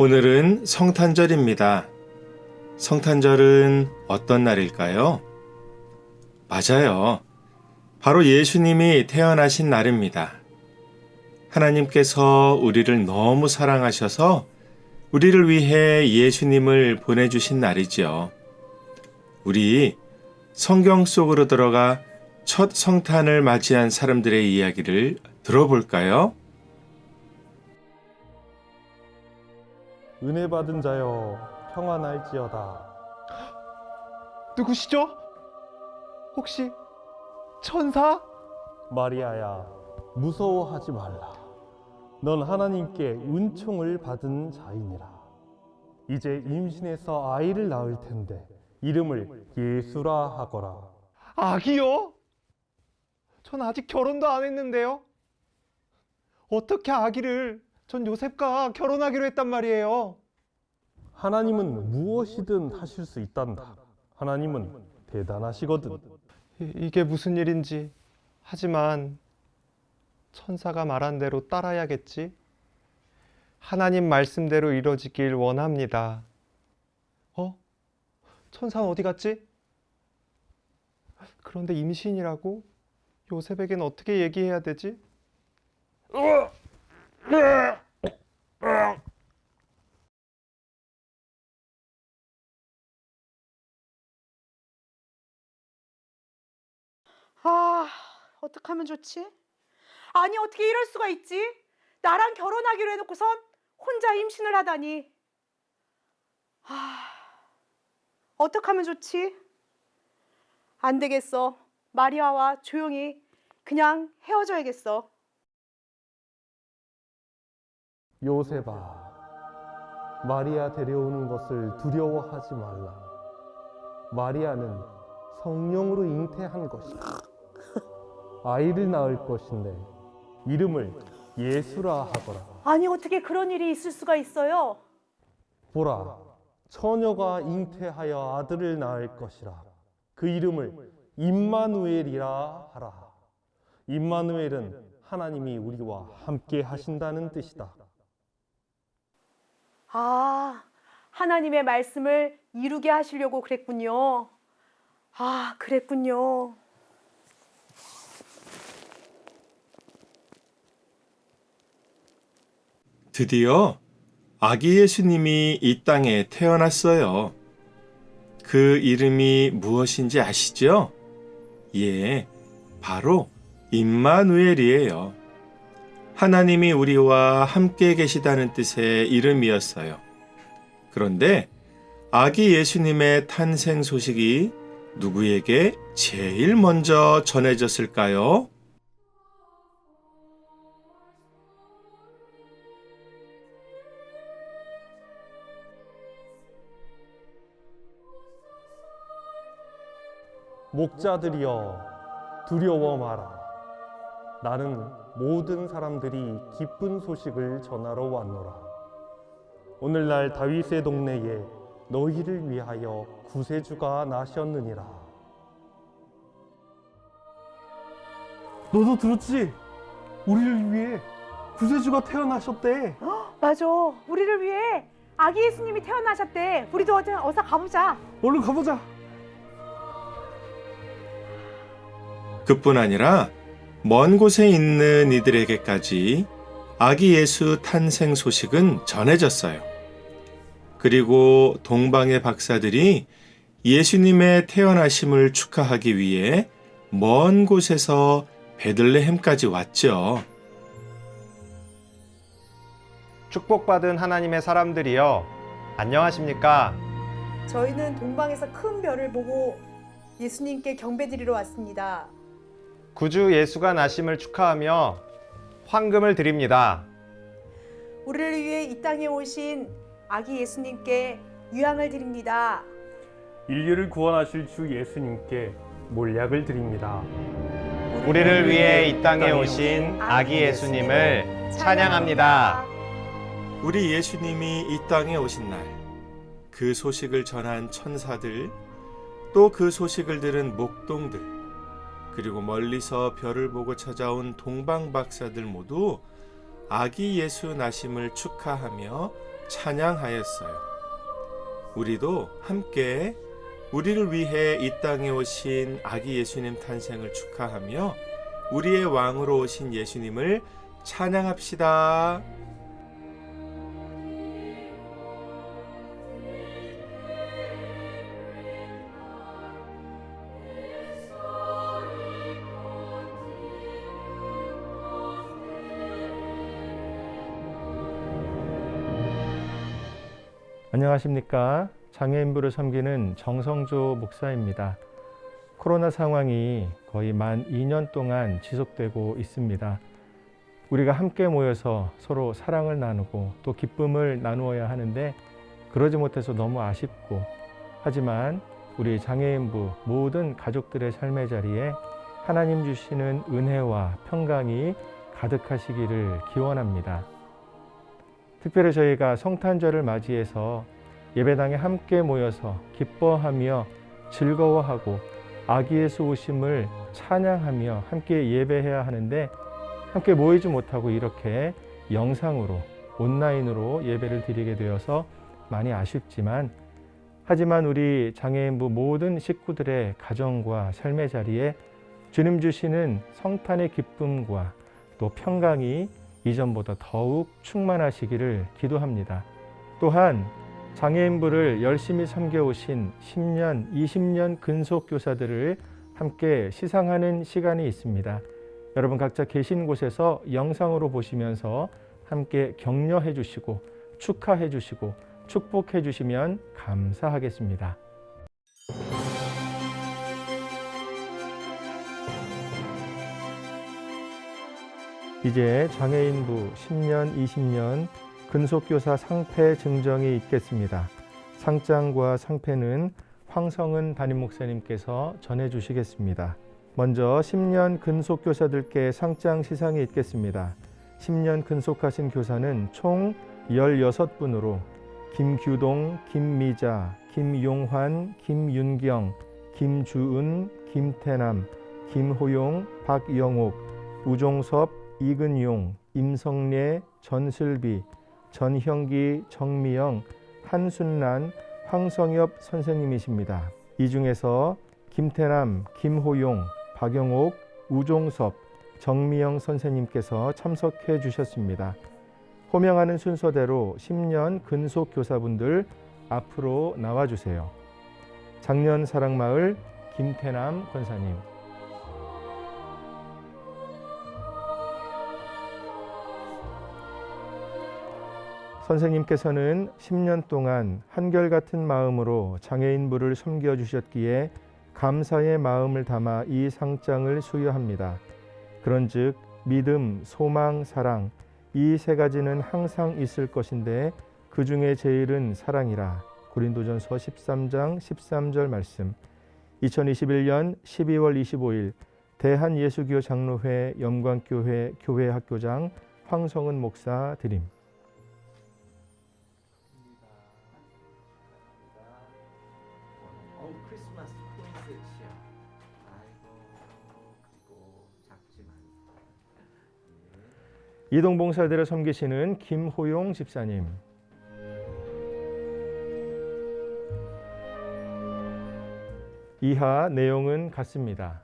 오늘은 성탄절입니다. 성탄절은 어떤 날일까요? 맞아요. 바로 예수님이 태어나신 날입니다. 하나님께서 우리를 너무 사랑하셔서 우리를 위해 예수님을 보내주신 날이지요. 우리 성경 속으로 들어가 첫 성탄을 맞이한 사람들의 이야기를 들어볼까요? 은혜 받은 자여 평안할지어다. 누구시죠? 혹시 천사? 마리아야 무서워하지 말라. 넌 하나님께 은총을 받은 자이니라. 이제 임신해서 아이를 낳을 텐데 이름을 예수라 하거라. 아기요? 전 아직 결혼도 안 했는데요. 어떻게 아기를 전 요셉과 결혼하기로 했단 말이에요. 하나님은 무엇이든 하실 수 있단다. 하나님은 대단하시거든. 이, 이게 무슨 일인지. 하지만 천사가 말한 대로 따라야겠지. 하나님 말씀대로 이루어지길 원합니다. 어? 천사 어디 갔지? 그런데 임신이라고? 요셉에겐 어떻게 얘기해야 되지? 아, 어떡하면 좋지? 아니, 어떻게 이럴 수가 있지? 나랑 결혼하기로 해놓고선 혼자 임신을 하다니. 아, 어떡하면 좋지? 안 되겠어. 마리아와 조용히 그냥 헤어져야겠어. 요셉아, 마리아 데려오는 것을 두려워하지 말라. 마리아는 성령으로 잉태한 것이다. 아이를 낳을 것인데 이름을 예수라 하거라. 아니, 어떻게 그런 일이 있을 수가 있어요? 보라, 처녀가 잉태하여 아들을 낳을 것이라. 그 이름을 임마누엘이라 하라. 임마누엘은 하나님이 우리와 함께 하신다는 뜻이다. 아, 하나님의 말씀을 이루게 하시려고 그랬군요. 아, 그랬군요. 드디어 아기 예수님이 이 땅에 태어났어요. 그 이름이 무엇인지 아시죠? 예, 바로 임마누엘이에요. 하나님이 우리와 함께 계시다는 뜻의 이름이었어요. 그런데 아기 예수님의 탄생 소식이 누구에게 제일 먼저 전해졌을까요? 목자들이여 두려워 마라. 나는 모든 사람들이 기쁜 소식을 전하러 왔노라. 오늘날 다윗의 동네에 너희를 위하여 구세주가 나셨느니라. 너도 들었지? 우리를 위해 구세주가 태어나셨대. 맞아. 우리를 위해 아기 예수님이 태어나셨대. 우리도 어디 어서 가보자. 얼른 가보자. 그뿐 아니라 먼 곳에 있는 이들에게까지 아기 예수 탄생 소식은 전해졌어요. 그리고 동방의 박사들이 예수님의 태어나심을 축하하기 위해 먼 곳에서 베들레헴까지 왔죠. 축복받은 하나님의 사람들이여 안녕하십니까? 저희는 동방에서 큰 별을 보고 예수님께 경배드리러 왔습니다. 구주 예수가 나심을 축하하며 황금을 드립니다. 우리를 위해 이 땅에 오신 아기 예수님께 유향을 드립니다. 인류를 구원하실 주 예수님께 몰약을 드립니다. 우리를 위해 이 땅에 오신 아기 예수님을 찬양합니다. 우리 예수님이 이 땅에 오신 날, 그 소식을 전한 천사들, 또 그 소식을 들은 목동들, 그리고 멀리서 별을 보고 찾아온 동방 박사들 모두 아기 예수 나심을 축하하며 찬양하였어요. 우리도 함께 우리를 위해 이 땅에 오신 아기 예수님 탄생을 축하하며 우리의 왕으로 오신 예수님을 찬양합시다. 안녕하십니까. 장애인부를 섬기는 정성조 목사입니다. 코로나 상황이 거의 만 2년 동안 지속되고 있습니다. 우리가 함께 모여서 서로 사랑을 나누고 또 기쁨을 나누어야 하는데 그러지 못해서 너무 아쉽고 하지만 우리 장애인부 모든 가족들의 삶의 자리에 하나님 주시는 은혜와 평강이 가득하시기를 기원합니다. 특별히 저희가 성탄절을 맞이해서 예배당에 함께 모여서 기뻐하며 즐거워하고 아기 예수 오심을 찬양하며 함께 예배해야 하는데 함께 모이지 못하고 이렇게 영상으로 온라인으로 예배를 드리게 되어서 많이 아쉽지만 하지만 우리 장애인부 모든 식구들의 가정과 삶의 자리에 주님 주시는 성탄의 기쁨과 또 평강이 이전보다 더욱 충만하시기를 기도합니다. 또한 장애인부를 열심히 섬겨오신 10년, 20년 근속 교사들을 함께 시상하는 시간이 있습니다. 여러분 각자 계신 곳에서 영상으로 보시면서 함께 격려해 주시고 축하해 주시고 축복해 주시면 감사하겠습니다. 이제 장애인부 10년, 20년 근속교사 상패 증정이 있겠습니다. 상장과 상패는 황성은 담임 목사님께서 전해 주시겠습니다. 먼저 10년 근속 교사들께 상장 시상이 있겠습니다. 10년 근속하신 교사는 총 16분으로 김규동, 김미자, 김용환, 김윤경, 김주은, 김태남, 김호용, 박영옥, 우종섭, 이근용, 임성례, 전슬비, 전형기, 정미영, 한순란, 황성엽 선생님이십니다. 이 중에서 김태남, 김호용, 박영옥, 우종섭, 정미영 선생님께서 참석해 주셨습니다. 호명하는 순서대로 10년 근속 교사분들 앞으로 나와 주세요. 작년 사랑마을 김태남 권사님. 선생님께서는 10년 동안 한결같은 마음으로 장애인부를 섬겨 주셨기에 감사의 마음을 담아 이 상장을 수여합니다. 그런즉 믿음, 소망, 사랑 이 세 가지는 항상 있을 것인데 그 중에 제일은 사랑이라. 고린도전서 13장 13절 말씀. 2021년 12월 25일 대한예수교 장로회 영광교회 교회 학교장 황성은 목사 드림. 이동봉사들을 섬기시는 김호용 집사님. 이하 내용은 같습니다.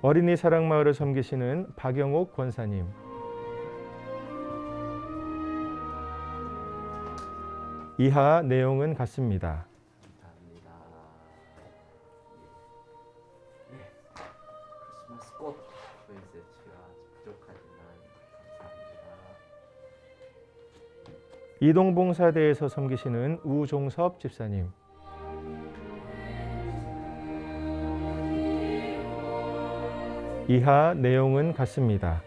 어린이 사랑마을을 섬기시는 박영옥 권사님. 이하 내용은 같습니다. 예. 감사합니다. 이동봉사대에서 섬기시는 우종섭 집사님. 이하 내용은 같습니다.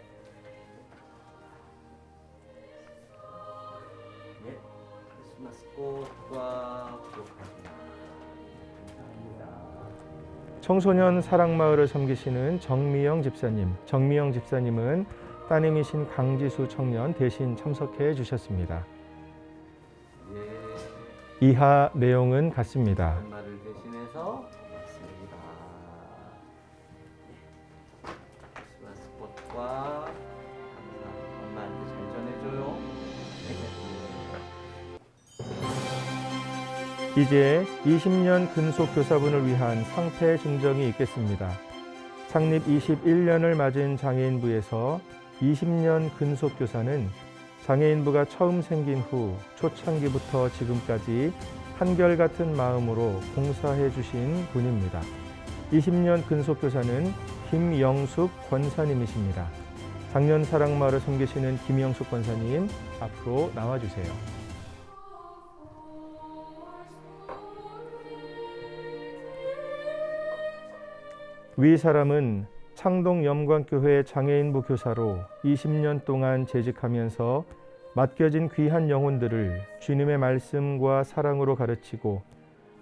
청소년 사랑마을을 섬기시는 정미영 집사님. 정미영 집사님은 따님이신 강지수 청년 대신 참석해 주셨습니다. 예. 이하 내용은 같습니다. 대신해서 이제 20년 근속 교사분을 위한 상패 증정이 있겠습니다. 창립 21년을 맞은 장애인부에서 20년 근속 교사는 장애인부가 처음 생긴 후 초창기부터 지금까지 한결같은 마음으로 봉사해 주신 분입니다. 20년 근속 교사는 김영숙 권사님이십니다. 작년 사랑마을을 섬기시는 김영숙 권사님 앞으로 나와 주세요. 위 사람은 창동 염광교회 장애인부 교사로 20년 동안 재직하면서 맡겨진 귀한 영혼들을 주님의 말씀과 사랑으로 가르치고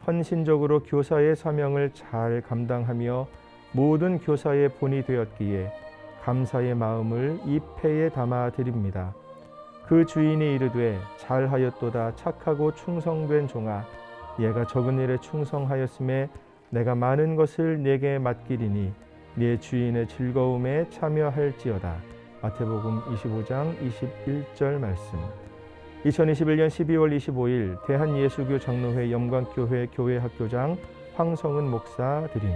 헌신적으로 교사의 사명을 잘 감당하며 모든 교사의 본이 되었기에 감사의 마음을 이 패에 담아 드립니다. 그 주인이 이르되 잘하였도다 착하고 충성된 종아 얘가 적은 일에 충성하였음에 내가 많은 것을 내게 맡기리니 네 주인의 즐거움에 참여할지어다. 마태복음 25장 21절 말씀. 2021년 12월 25일 대한예수교 장로회 염광교회 교회학교장 황성은 목사 드림.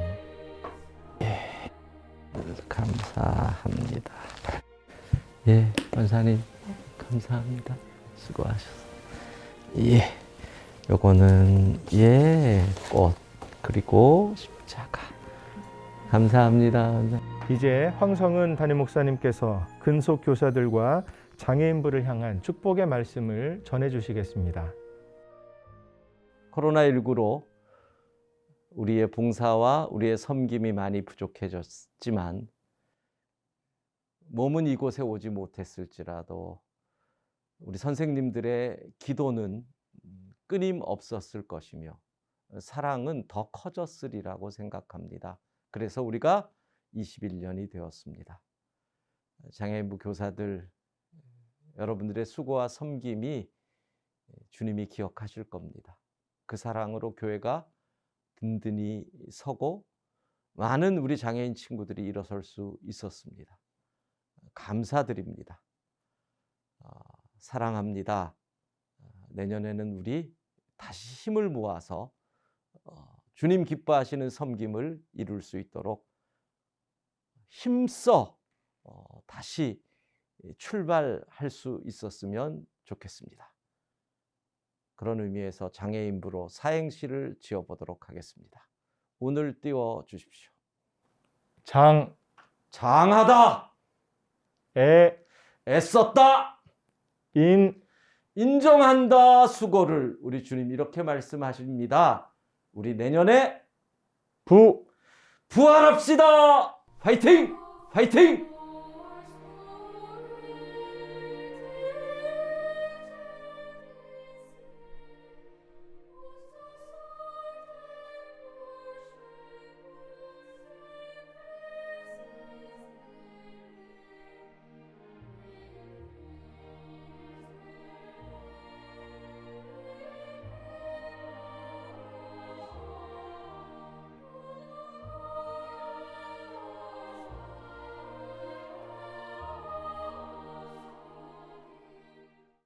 감사합니다. 예, 원사님 감사합니다. 수고하셨어요. 예, 요거는 예, 꽃 그리고 십자가. 감사합니다. 이제 황성은 담임 목사님께서 근속 교사들과 장애인부를 향한 축복의 말씀을 전해 주시겠습니다. 코로나19로 우리의 봉사와 우리의 섬김이 많이 부족해졌지만 몸은 이곳에 오지 못했을지라도 우리 선생님들의 기도는 끊임없었을 것이며 사랑은 더 커졌으리라고 생각합니다. 그래서 우리가 21년이 되었습니다. 장애인부 교사들 여러분들의 수고와 섬김이 주님이 기억하실 겁니다. 그 사랑으로 교회가 든든히 서고 많은 우리 장애인 친구들이 일어설 수 있었습니다. 감사드립니다. 어, 사랑합니다. 어, 내년에는 우리 다시 힘을 모아서 어, 주님 기뻐하시는 섬김을 이룰 수 있도록 힘써 어, 다시 출발할 수 있었으면 좋겠습니다. 그런 의미에서 장애인부로 사행시를 지어보도록 하겠습니다. 운을 띄워 주십시오. 장, 장하다, 애, 애썼다, 인, 인정한다 수고를 우리 주님 이렇게 말씀하십니다. 우리 내년에 부, 부활합시다. 화이팅! 화이팅!